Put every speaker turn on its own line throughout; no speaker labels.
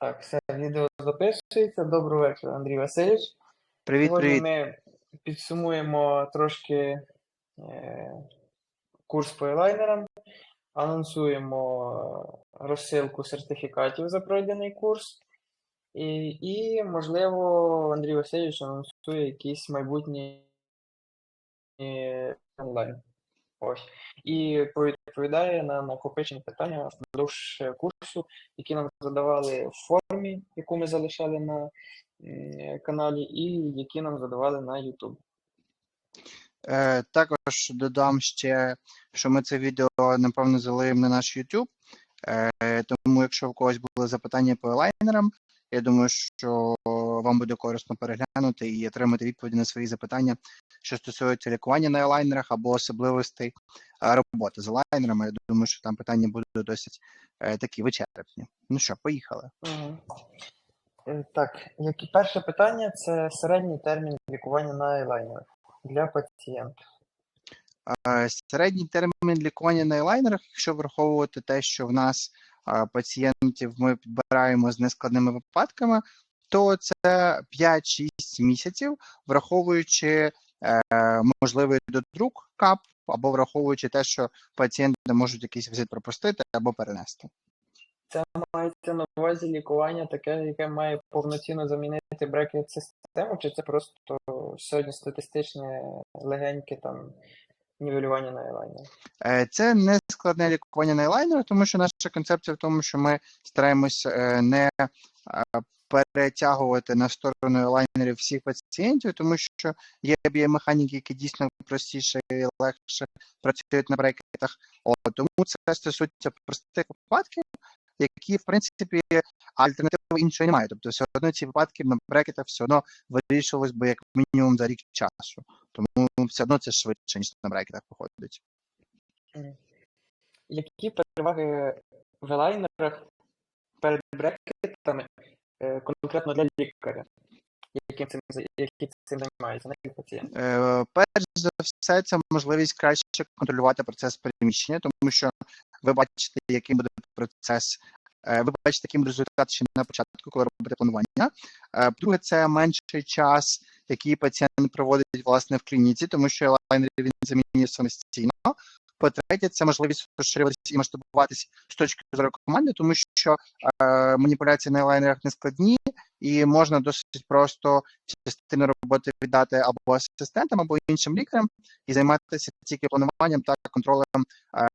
Так, все, відео записується. Добрий вечір, Андрій Васильович.
Привіт,
Сьогодні
привіт.
ми підсумуємо трошки е, курс по елайнерам, анонсуємо розсилку сертифікатів за пройдений курс. І, і можливо, Андрій Васильович анонсує якісь майбутні е, онлайн. Ось. І відповідає на накопичені питання впродовж е, курсу, які нам задавали в формі, яку ми залишали на каналі, і які нам задавали на YouTube.
Е, також додам ще, що ми це відео напевно залиємо на наш YouTube. Е, тому, якщо у когось були запитання по елайнерам, я думаю, що вам буде корисно переглянути і отримати відповіді на свої запитання, що стосуються лікування на елайнерах або особливостей е, роботи з елайнерами. Я думаю, що там питання будуть досить е, такі вичерпні. Ну що, поїхали.
Е, Так, як і перше питання, це середній термін лікування на елайнерах для пацієнта.
Середній термін лікування на елайнерах, якщо враховувати те, що в нас пацієнтів ми підбираємо з нескладними випадками, то це 5-6 місяців, враховуючи е, можливий додрук КАП, або враховуючи те, що пацієнти можуть якийсь візит пропустити або перенести.
Це мається на увазі лікування таке, яке має повноцінно замінити брекет систему, чи це просто сьогодні статистичне легеньке там нівелювання на елайнері?
Е, Це не складне лікування на елайнерах, тому що наша концепція в тому, що ми стараємося е, не е, перетягувати на сторону елайнерів всіх пацієнтів, тому що є біомеханіки, які дійсно простіше і легше працюють на брекетах. От, тому це стосується простих випадків, які, в принципі, альтернативи іншої немає. Тобто, все одно ці випадки на брекетах все одно вирішувалось би як мінімум за рік часу. Тому все одно це швидше, ніж на брекетах виходить.
Які переваги в елайнерах перед брекетами е, конкретно для лікаря, яким цим, який цим займається, пацієнт?
Е, Перш за все, це можливість краще контролювати процес переміщення, тому що ви бачите, яким буде процес. Е, Ви бачите, буде результат ще на початку, коли робите планування. Е, Друге, це менший час, який пацієнт проводить власне в клініці, тому що елайнер він замінює самостійно. По-третє, це можливість розширюватися і масштабуватись з точки зору команди, тому що е, маніпуляції на елайнерах не складні, і можна досить просто частину роботи віддати або асистентам, або іншим лікарям, і займатися тільки плануванням та контролем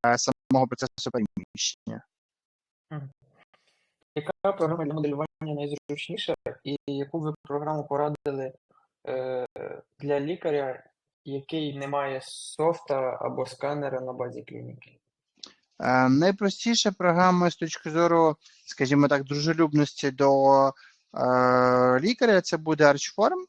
е, самого процесу переміщення.
Яка програма для моделювання найзручніша, і яку ви програму порадили е, для лікаря, який не має софта або сканера на базі клініки?
Е, Найпростіша програма з точки зору, скажімо так, дружелюбності до е, лікаря це буде Archform,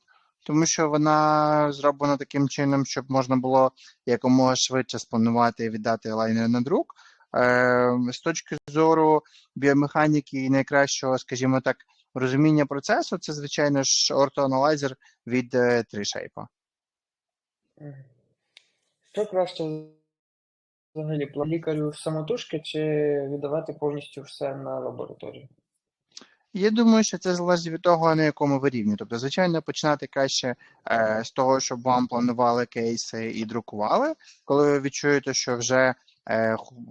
тому що вона зроблена таким чином, щоб можна було якомога швидше спланувати і віддати лайнер на друк. Е, З точки зору біомеханіки і найкращого, скажімо так, розуміння процесу, це, звичайно ж, ортоаналайзер від е, TreeShape.
Що краще взагалі лікарю самотужки чи віддавати повністю все на лабораторію?
Я думаю, що це залежить від того, на якому ви рівні. Тобто, звичайно, починати краще е, з того, щоб вам планували кейси і друкували. Коли ви відчуєте, що вже е,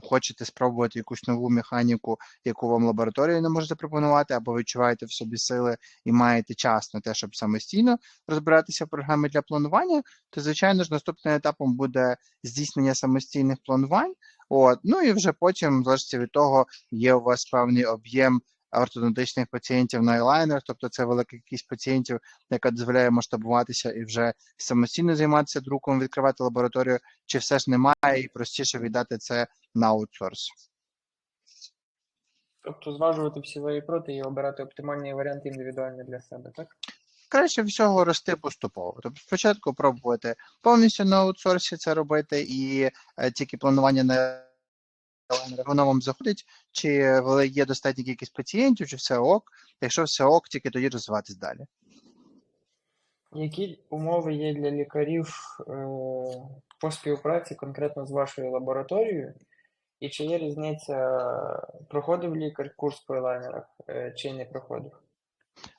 хочете спробувати якусь нову механіку, яку вам лабораторія не може запропонувати, або відчуваєте в собі сили і маєте час на те, щоб самостійно розбиратися в програмі для планування, то звичайно ж наступним етапом буде здійснення самостійних планувань. От ну і вже потім, залежно від того, є у вас певний об'єм ортодонтичних пацієнтів на елайнер, тобто це велика кількість пацієнтів, яка дозволяє масштабуватися і вже самостійно займатися друком, відкривати лабораторію, чи все ж немає, і простіше віддати це на аутсорс.
Тобто зважувати всі і проти і обирати оптимальний варіант індивідуально для себе, так?
Краще всього рости поступово. Тобто спочатку пробувати повністю на аутсорсі це робити, і е, тільки планування на воно вам заходить, чи є достатня кількість пацієнтів, чи все ок. Якщо все ок, тільки тоді розвиватись далі.
Які умови є для лікарів е, по співпраці конкретно з вашою лабораторією? І чи є різниця, проходив лікар курс по елайнерах е, чи не проходив?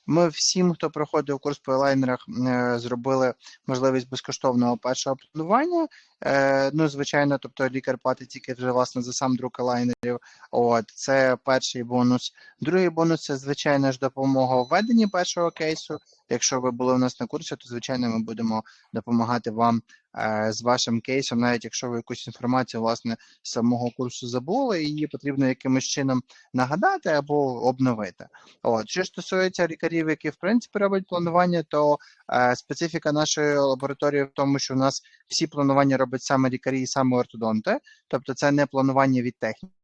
Ми всім, хто проходив курс по елайнерах, е, зробили можливість безкоштовного першого планування. Е, Ну, звичайно, тобто лікар платить тільки вже власне за сам друк елайнерів. От це перший бонус. Другий бонус це звичайно ж допомога у введенні першого кейсу. Якщо ви були у нас на курсі, то звичайно ми будемо допомагати вам е, з вашим кейсом, навіть якщо ви якусь інформацію власне з самого курсу забули, її потрібно якимось чином нагадати або обновити. От що стосується лікарів, які в принципі роблять планування, то е, специфіка нашої лабораторії в тому, що у нас всі планування роблять саме лікарі і саме ортодонти, тобто це не планування від техніки.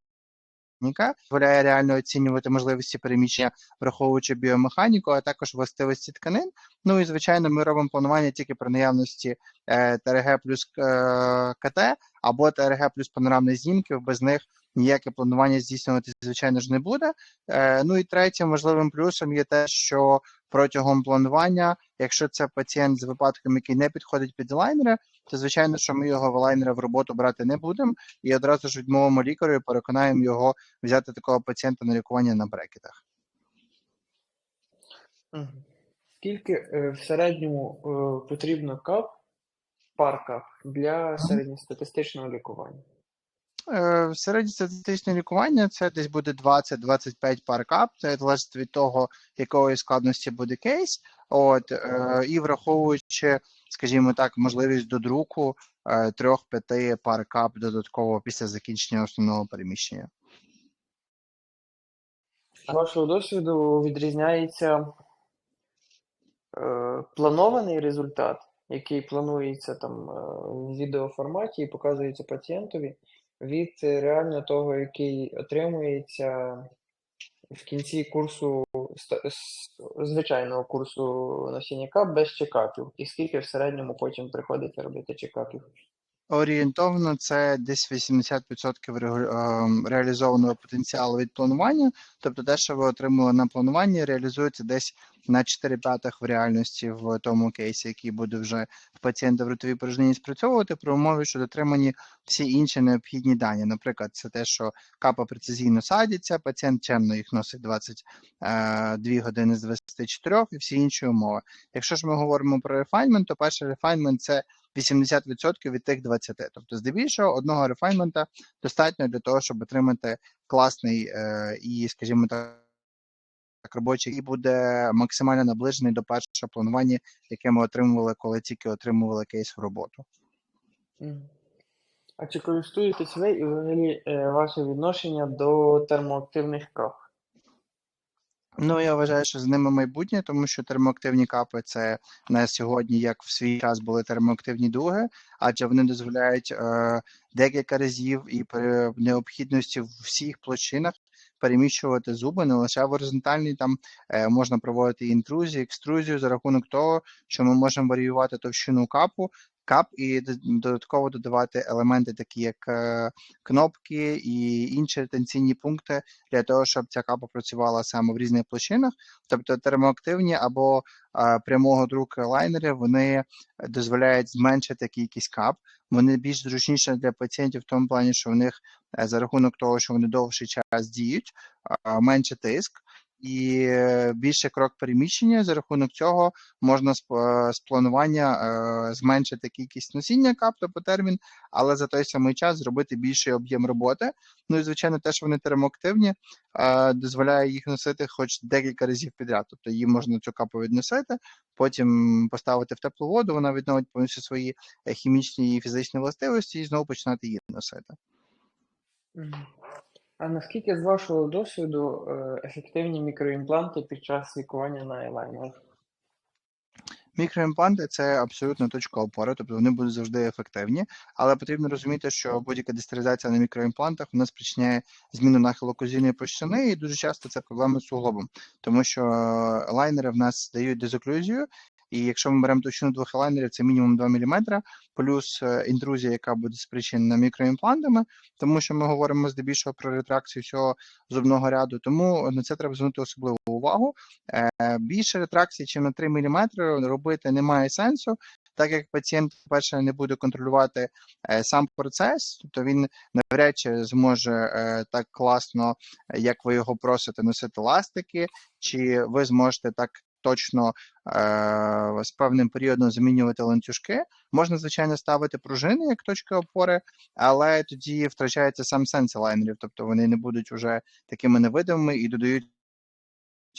Дозволяє реально оцінювати можливості переміщення, враховуючи біомеханіку, а також властивості тканин. Ну і звичайно, ми робимо планування тільки при наявності е, ТРГ плюс е, КТ або ТРГ плюс панорамних знімків. Без них ніяке планування здійснювати, звичайно ж, не буде. Е, ну і третім важливим плюсом є те, що протягом планування, якщо це пацієнт з випадком, який не підходить під лайнери, то звичайно, що ми його в лайнери в роботу брати не будемо і одразу ж відмовимо лікарю і переконаємо його взяти такого пацієнта на лікування на брекетах.
Скільки е, в середньому е, потрібно кап, пар кап для середньостатистичного лікування?
Е, Середньостатистичне лікування це десь буде 20-25 пар кап. Це залежить від того, якої складності буде кейс. От е, і враховуючи, скажімо так, можливість до друку е, трьох-п'яти пар кап додатково після закінчення основного переміщення.
З вашого досвіду відрізняється е, планований результат, який планується там в відеоформаті і показується пацієнтові, від е, реально того, який отримується в кінці курсу звичайного курсу носіння кап без чекапів, і скільки в середньому потім приходиться робити чекапів.
Орієнтовно це десь 80% регу- е, реалізованого потенціалу від планування. Тобто те, що ви отримали на плануванні, реалізується десь на 4 п'ятих в реальності в тому кейсі, який буде вже в пацієнта в ротовій порожнині спрацьовувати, при умові, що дотримані всі інші необхідні дані. Наприклад, це те, що капа прецизійно садиться, пацієнт чемно їх носить 22 години з 24 і всі інші умови. Якщо ж ми говоримо про рефайнмент, то перший рефайнмент це 80% від тих 20. Тобто, здебільшого, одного рефайнмента достатньо для того, щоб отримати класний е, і, скажімо так, робочий, і буде максимально наближений до першого планування, яке ми отримували, коли тільки отримували кейс в роботу.
А чи користуєтесь ви і взагалі е, ваше відношення до термоактивних кап?
Ну, я вважаю, що з ними майбутнє, тому що термоактивні капи це на сьогодні, як в свій час були термоактивні дуги, адже вони дозволяють е, декілька разів і при необхідності в всіх площинах переміщувати зуби не лише в горизонтальній, там е, можна проводити інтрузію, екструзію за рахунок того, що ми можемо варіювати товщину капу. Кап і додатково додавати елементи, такі як е, кнопки і інші ретенційні пункти, для того, щоб ця капа працювала саме в різних площинах. Тобто термоактивні або прямого друку лайнери вони дозволяють зменшити кількість кап. Вони більш зручніші для пацієнтів в тому плані, що в них е, за рахунок того, що вони довший час діють, менше тиск. І більше крок переміщення за рахунок цього можна з, е, планування е, зменшити кількість носіння кап, тобто термін, але за той самий час зробити більший об'єм роботи. Ну і звичайно, те, що вони термоактивні, е, дозволяє їх носити хоч декілька разів підряд. Тобто її можна цю капу відносити, потім поставити в теплу воду, вона відновить повністю свої хімічні і фізичні властивості, і знову починати її носити.
А наскільки з вашого досвіду е, ефективні мікроімпланти під час лікування на елайнерах?
Мікроімпланти це абсолютно точка опори, тобто вони будуть завжди ефективні, але потрібно розуміти, що будь-яка дистеризація на мікроімплантах вона спричиняє зміну нахилу окузійної площини, і дуже часто це проблеми з суглобом, тому що лайнери в нас дають дезоклюзію, і якщо ми беремо товщину двох лайнерів, це мінімум 2 мм, плюс е, інтрузія, яка буде спричинена мікроімплантами, тому що ми говоримо здебільшого про ретракцію всього зубного ряду, тому на це треба звернути особливу увагу. Е, Більше ретракції, чим на 3 мм, робити немає сенсу, так як пацієнт, перше, не буде контролювати е, сам процес, тобто він навряд чи зможе так класно, як ви його просите, носити ластики, чи ви зможете так точно е, з певним періодом замінювати ланцюжки. Можна, звичайно, ставити пружини як точки опори, але тоді втрачається сам сенс лайнерів, тобто вони не будуть уже такими невидимими і додають.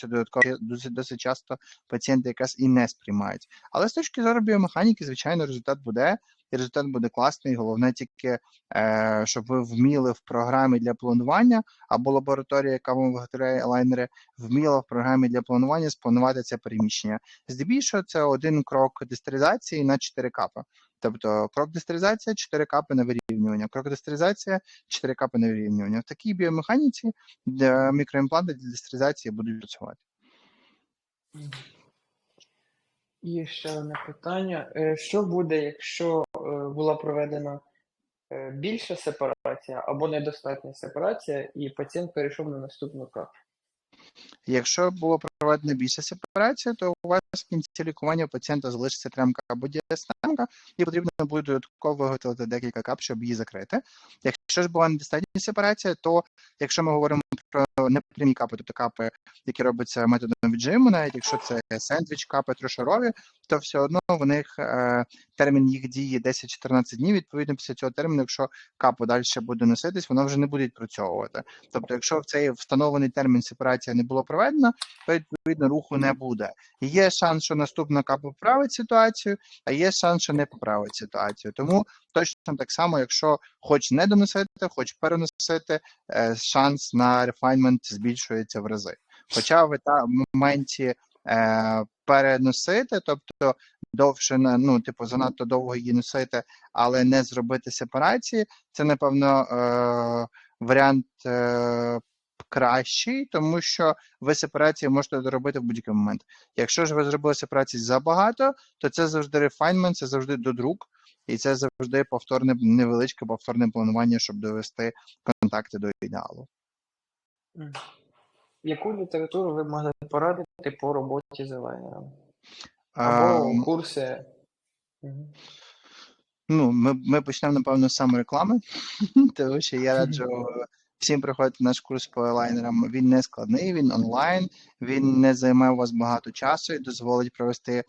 Додатково досить, досить часто пацієнти якраз і не сприймають. Але з точки зору біомеханіки, звичайно, результат буде, і результат буде класний. Головне тільки, е, щоб ви вміли в програмі для планування або лабораторія, яка вам виготовляє лайнери, вміла в програмі для планування спланувати це переміщення. Здебільшого це один крок дистеризації на 4 капи. Тобто крок дистеризація, 4 капи на вирівнювання, крок дистеризація, 4 капи на вирівнювання. В такій біомеханіці де мікроімпланти для дистеризації будуть працювати.
І ще одне питання. Е, Що буде, якщо е, була проведена е, більша сепарація або недостатня сепарація, і пацієнт перейшов на наступну капу?
Якщо було проведено більше сепарація, то у вас в кінці лікування у пацієнта залишиться тремка або діастемка, і потрібно буде додатково виготовити декілька кап, щоб її закрити. Якщо ж була недостатня сепарація, то якщо ми говоримо про непрямі капи, тобто капи, які робляться методом віджиму, навіть якщо це сендвіч, капи трошарові, то все одно в них е, термін їх дії 10-14 днів. Відповідно, після цього терміну, якщо капу далі буде носитись, воно вже не буде відпрацьовувати. Тобто, якщо в цей встановлений термін сепарація не було проведена, то відповідно руху не буде. Є шанс, що наступна капа поправить ситуацію, а є шанс, що не поправить ситуацію. Тому точно так само, якщо хоч не доносити, хоч переносити, е, шанс на рефайнмент збільшується в рази. Хоча в та- моменті е, переносити, тобто довше ну, типу, занадто довго її носити, але не зробити сепарації, це напевно е, варіант е, кращий, тому що ви сепарації можете доробити в будь-який момент. Якщо ж ви зробили сепарації забагато, то це завжди рефайнмент, це завжди додрук, і це завжди повторне невеличке повторне планування, щоб довести контакти до ідеалу.
Яку літературу ви могли порадити по роботі з елайнером? Або
Ем,
курси?
Ну, ми, ми почнемо, напевно, з самореклами, тому що я раджу всім приходити на наш курс по елайнерам. Він не складний, він онлайн, він не займе у вас багато часу і дозволить провести е,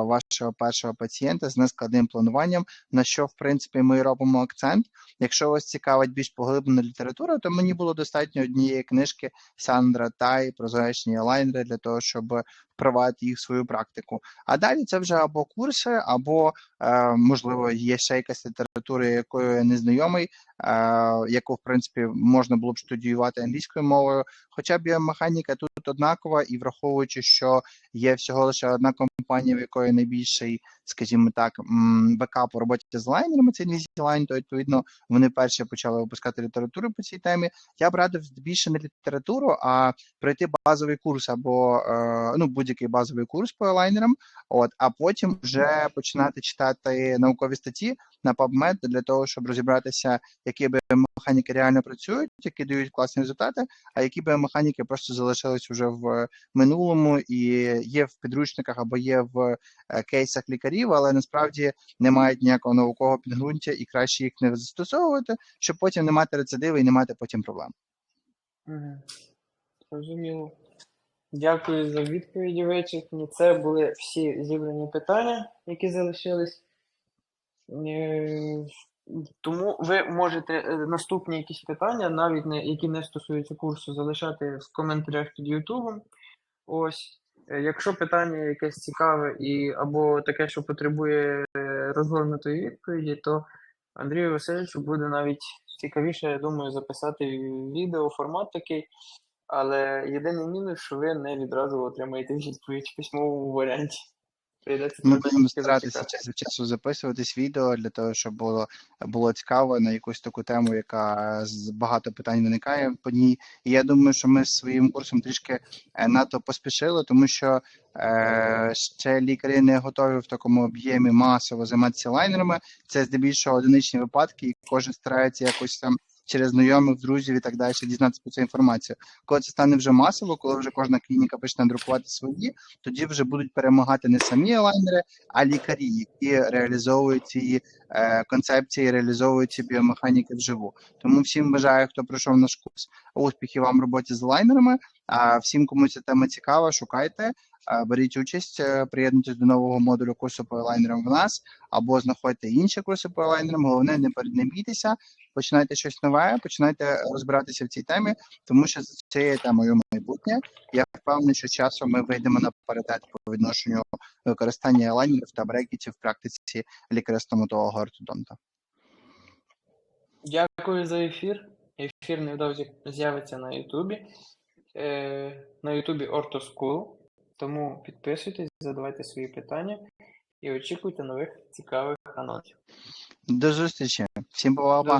вашого першого пацієнта з нескладним плануванням, на що, в принципі, ми робимо акцент. Якщо вас цікавить більш поглиблена література, то мені було достатньо однієї книжки Сандра Тай про зручні елайнери для того, щоб впровадити їх в свою практику. А далі це вже або курси, або е, можливо є ще якась література, якою я не знайомий, е, яку в принципі можна було б студіювати англійською мовою. Хоча біомеханіка тут однакова, і враховуючи, що є всього лише одна компанія, в якої найбільший, скажімо так, бекап у роботі з лайнерами, це Invisalign, то відповідно вони перші почали випускати літературу по цій темі. Я б радив більше не літературу, а пройти базовий курс або е, ну будь-який базовий курс по елайнерам. От, а потім вже починати читати наукові статті на PubMed для того, щоб розібратися, які біомеханіки реально працюють, які дають класні результати, а які біомеханіки просто залишились вже в минулому і є в підручниках або є в е, кейсах лікарів, але насправді не мають ніякого наукового підґрунтя і краще їх не застосовувати, щоб потім не мати рецидиви і не мати потім проблем.
Зрозуміло. Дякую за відповіді вичерпні. Це були всі зібрані питання, які залишились. Е, Тому ви можете е, наступні якісь питання, навіть не, які не стосуються курсу, залишати в коментарях під Ютубом. Ось. Е, Якщо питання якесь цікаве і або таке, що потребує розгорнутої відповіді, то Андрію Васильовичу буде навіть цікавіше, я думаю, записати відео, формат такий. Але єдиний мінус, що ви не відразу отримаєте відповідь в письмовому варіанті. Прийдеться
Ми будемо старатися час від часу записуватись відео для того, щоб було було цікаво на якусь таку тему, яка з багато питань виникає по ній. І я думаю, що ми з своїм курсом трішки е, надто поспішили, тому що е, ще лікарі не готові в такому об'ємі масово займатися лайнерами. Це здебільшого одиничні випадки, і кожен старається якось там через знайомих, друзів і так далі, дізнатися про цю інформацію. Коли це стане вже масово, коли вже кожна клініка почне друкувати свої, тоді вже будуть перемагати не самі елайнери, а лікарі, які реалізовують ці е, концепції, реалізовують ці біомеханіки вживу. Тому всім бажаю, хто пройшов наш курс, успіхів вам в роботі з лайнерами. А всім, кому ця тема цікава, шукайте, беріть участь, е, приєднуйтесь до нового модулю курсу по елайнерам в нас, або знаходьте інші курси по елайнерам. Головне, не не бійтеся, починайте щось нове, починайте розбиратися в цій темі, тому що за цією темою майбутнє. Я впевнений, що часом ми вийдемо на паритет по відношенню використання елайнерів та брекетів в практиці лікаря-стоматолога ортодонта.
Дякую за ефір. Ефір невдовзі з'явиться на Ютубі. Е, на Ютубі Ortoschool. Тому підписуйтесь, задавайте свої питання і очікуйте нових цікавих анонсів.
До зустрічі. Всім.
До